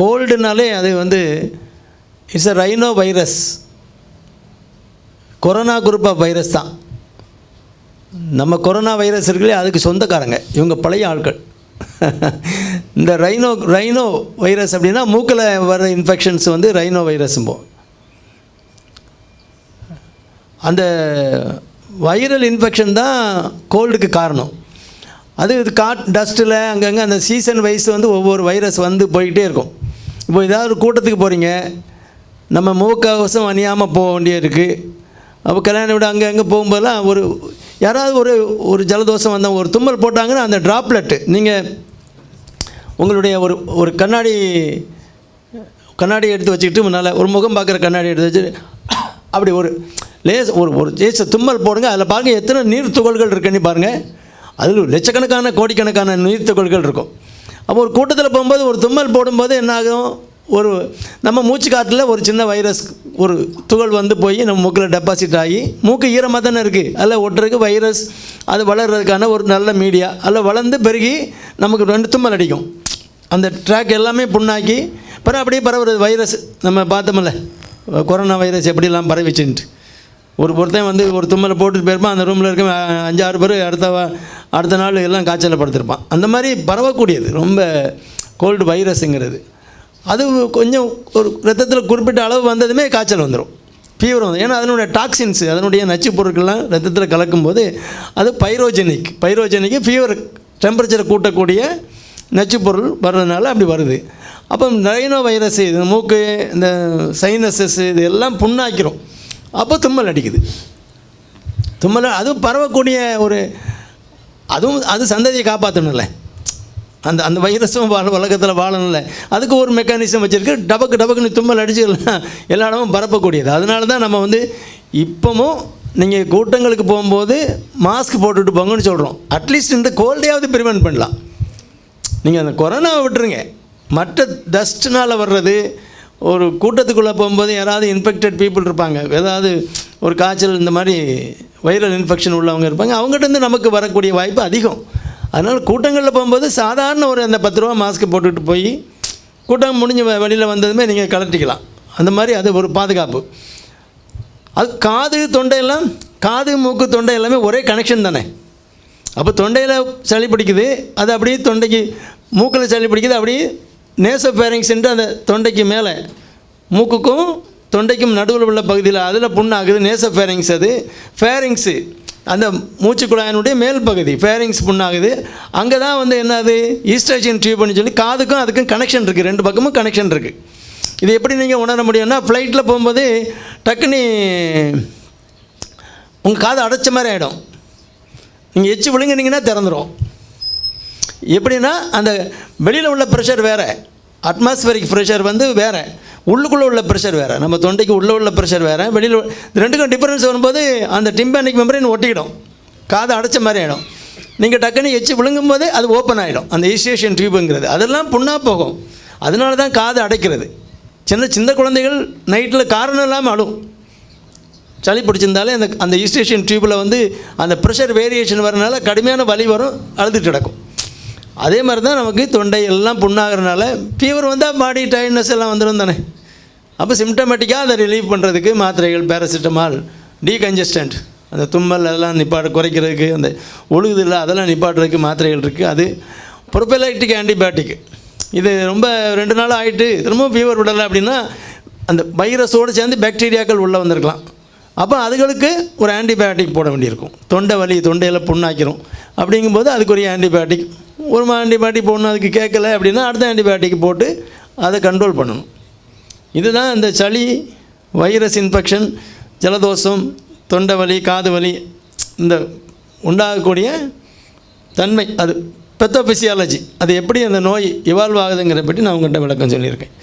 கோல்டுனாலே அது வந்து it's a rhino virus corona group of virus தான். நம்ம கொரோனா வைரஸ் இருக்குல்லையே அதுக்கு சொந்தக்காரங்க. இவங்க பழைய ஆட்கள். இந்த ரைனோ ரைனோ வைரஸ் அப்படின்னா மூக்கில் வர இன்ஃபெக்ஷன்ஸ் வந்து ரைனோ வைரஸும்போம் அந்த வைரல் இன்ஃபெக்ஷன் தான் கோல்டுக்கு காரணம். அது இது காட் டஸ்ட்டில் அங்கங்கே அந்த சீசன் வைஸ் வந்து ஒவ்வொரு வைரஸ் வந்து போய்கிட்டே இருக்கும். இப்போ ஏதாவது ஒரு கூட்டத்துக்கு போகிறீங்க நம்ம முகக்கவசம் அணியாமல் போக வேண்டிய இருக்குது அப்போ கல்யாணம் விட அங்கே அங்கே போகும்போதெல்லாம் ஒரு யாராவது ஒரு ஒரு ஜலதோஷம் வந்தால் ஒரு தும்மல் போட்டாங்கன்னா அந்த ட்ராப்லெட்டு நீங்கள் உங்களுடைய ஒரு ஒரு கண்ணாடி கண்ணாடி எடுத்து வச்சுக்கிட்டு முன்னால் ஒரு முகம் பார்க்குற கண்ணாடி எடுத்து வச்சு அப்படி ஒரு லேஸ் ஒரு ஒரு லேச தும்மல் போடுங்க. அதில் பாருங்கள் எத்தனை நீர் துகள்கள் இருக்குன்னு பாருங்கள் அதில் லட்சக்கணக்கான கோடிக்கணக்கான நீர் துகள்கள் இருக்கும். அப்போ ஒரு கூட்டத்தில் போகும்போது ஒரு தும்மல் போடும்போது என்ன ஆகும்? ஒரு நம்ம மூச்சு காற்றில் ஒரு சின்ன வைரஸ் ஒரு துகள் வந்து போய் நம்ம மூக்கில் டெபாசிட் ஆகி மூக்கு ஈரமாக தானே இருக்குது அதில் ஒட்டுறதுக்கு வைரஸ் அது வளர்கிறதுக்கான ஒரு நல்ல மீடியா அதில் வளர்ந்து பெருகி நமக்கு ரெண்டு தும்மல் அடிக்கும். அந்த ட்ராக் எல்லாமே புண்ணாக்கி பிறகு அப்படியே பரவுறது வைரஸ். நம்ம பார்த்தோம்ல கொரோனா வைரஸ் எப்படிலாம் பரவிச்சுன்ட்டு. ஒரு பொருத்தன் வந்து ஒரு தும்மலை போட்டுட்டு போயிருப்பான். அந்த ரூமில் இருக்க அஞ்சாறு பேர் அடுத்த அடுத்த நாள் எல்லாம் காய்ச்சலில் படுத்திருப்பான். அந்த மாதிரி பரவக்கூடியது. ரொம்ப கோல்டு வைரஸுங்கிறது அது கொஞ்சம் ஒரு ரத்தத்தில் குறிப்பிட்ட அளவு வந்ததுமே காய்ச்சல் வந்துடும் ஃபீவர் வந்து. ஏன்னா அதனுடைய டாக்ஸின்ஸ் அதனுடைய நச்சு பொருட்கள்லாம் ரத்தத்தில் கலக்கும்போது அது பைரோஜெனிக் பைரோஜெனிக்கு ஃபீவர் டெம்பரேச்சரை கூட்டக்கூடிய நச்சு பொருள் வர்றதுனால அப்படி வருது. அப்போ நைனோ வைரஸ் இது மூக்கு இந்த சைனஸஸ் இது எல்லாம் புண்ணாக்கிறோம் அப்போ தும்மல் அடிக்குது. தும்மல் அதுவும் பரவக்கூடிய ஒரு அதுவும் அது சந்ததியை காப்பாற்றணும்ல அந்த அந்த வைரஸும் வாழ உலகத்தில் வாழணும்ல. அதுக்கு ஒரு மெக்கானிசம் வச்சுருக்கு. டபக்கு டபக்குன்னு தும்மல் அடிச்சு எல்லா இடமும் பரப்பக்கூடியது. அதனால தான் நம்ம வந்து இப்போவும் நீங்கள் கூட்டங்களுக்கு போகும்போது மாஸ்க் போட்டுட்டு போங்கன்னு சொல்கிறோம் அட்லீஸ்ட் இந்த கோல்டையாவது ப்ரிவெண்ட் பண்ணலாம். நீங்கள் அந்த கொரோனாவை விட்டுருங்க. மற்ற டஸ்ட்னால் வர்றது ஒரு கூட்டத்துக்குள்ளே போகும்போது யாராவது இன்ஃபெக்டட் பீப்புள் இருப்பாங்க. ஏதாவது ஒரு காய்ச்சல் இந்த மாதிரி வைரல் இன்ஃபெக்ஷன் உள்ளவங்க இருப்பாங்க. அவங்ககிட்ட நமக்கு வரக்கூடிய வாய்ப்பு அதிகம். அதனால் கூட்டங்களில் போகும்போது சாதாரண ஒரு அந்த பத்து ரூபா மாஸ்க் போட்டுக்கிட்டு போய் கூட்டம் முடிஞ்ச வெளியில் வந்ததுமே நீங்கள் கலட்டிக்கலாம். அந்த மாதிரி அது ஒரு பாதுகாப்பு. அது காது தொண்டையெல்லாம் காது மூக்கு தொண்டை எல்லாமே ஒரே கனெக்ஷன் தானே. அப்போ தொண்டையில் சளி பிடிக்குது அது அப்படியே தொண்டைக்கு மூக்கில் சளி பிடிக்குது அப்படியே நேச ஃபேரிங்ஸ்ன்ட்டு அந்த தொண்டைக்கு மேலே மூக்குக்கும் தொண்டைக்கும் நடுவில் உள்ள பகுதியில் அதில் புண்ணாகுது. நேச ஃபேரிங்ஸ் அது. ஃபேரிங்ஸு அந்த மூச்சு குழாயினுடைய மேல் பகுதி ஃபேரிங்ஸ் புண்ணாகுது. அங்கே தான் வந்து என்னது? ஈஸ்ட்ரேஷன் டியூப்னு சொல்லி காதுக்கும் அதுக்கும் கனெக்ஷன் இருக்குது ரெண்டு பக்கமும் கனெக்ஷன் இருக்குது இது எப்படி நீங்கள் உணர முடியும்னா ஃப்ளைட்டில் போகும்போது டக்குன்னு உங்கள் காது அடைச்ச மாதிரி ஆகிடும் நீங்கள் எச்சு விழுங்கினீங்கன்னா திறந்துடும் எப்படின்னா அந்த வெளியில் உள்ள ப்ரெஷர் வேறு. அட்மாஸ்பியரிக் ப்ரெஷர் வந்து வேறு. உள்ளுக்குள்ளே உள்ள ப்ரெஷர் வேறு. நம்ம தொண்டைக்கு உள்ளே உள்ள ப்ரெஷர் வேறு. வெளியில் ரெண்டுக்கும் டிஃப்ரென்ஸ் வரும்போது அந்த டிம்பானிக் மெம்பரின் ஒட்டிக்கிடும். காது அடைச்ச மாதிரி ஆகிடும் நீங்கள் டக்குன்னு எச்சு விழுங்கும் போதே அது ஓப்பன் ஆகிடும் அந்த ஈஸ்டேஷியன் டியூபுங்கிறது. அதெல்லாம் புண்ணாக போகும். அதனால தான் காது அடைக்கிறது. சின்ன சின்ன குழந்தைகள் நைட்டில் காரணம் இல்லாமல் அழும். சளி பிடிச்சிருந்தாலே அந்த அந்த ஈஸ்டேஷியன் டியூப்பில் வந்து அந்த ப்ரெஷர் வேரியேஷன் வரனால கடுமையான வலி வரும் அழுதுட்டு கிடக்கும். அதே மாதிரி தான் நமக்கு தொண்டை எல்லாம் புண்ணாகிறனால ஃபீவர் வந்தால் பாடி டயர்ட்னஸ் எல்லாம் வந்துடும் தானே. அப்போ சிம்டமேட்டிக்காக அதை ரிலீவ் பண்ணுறதுக்கு மாத்திரைகள் பேராசிட்டமால் டீகன்ஜஸ்டன்ட் அந்த தும்மல் அதெல்லாம் நிப்பாட்ட குறைக்கிறதுக்கு அந்த ஒழுகுது இல்லை அதெல்லாம் நிப்பாட்டுறதுக்கு மாத்திரைகள் இருக்குது அது ப்ரொபெலக்டிக் ஆன்டிபயோட்டிக் இது ரொம்ப ரெண்டு நாள் ஆகிட்டு திரும்பவும் ஃபீவர் விடலை அப்படின்னா அந்த வைரஸோடு சேர்ந்து பாக்டீரியாக்கள் உள்ளே வந்திருக்கலாம். அப்போ அதுகளுக்கு ஒரு ஆன்டிபயோட்டிக் போட வேண்டியிருக்கும். தொண்டை வலி தொண்டையில் புண்ணாக்கிரும். அப்படிங்கும்போது அதுக்குரிய ஆன்டிபயோட்டிக் ஒரு ஆன்டிபயோட்டிக் போடணும் அதுக்கு கேட்கல அப்படின்னா அடுத்த ஆன்டிபயோட்டிக் போட்டு அதை கண்ட்ரோல் பண்ணணும். இதுதான் இந்த சளி வைரஸ் இன்ஃபெக்ஷன் ஜலதோஷம் தொண்டை வலி காது வலி இந்த உண்டாகக்கூடிய தன்மை அது பெத்தோபிசியாலஜி அது எப்படி அந்த நோய் இவால்வ் ஆகுதுங்கிற பற்றி நான் உங்கள்கிட்ட விளக்கம் சொல்லியிருக்கேன்.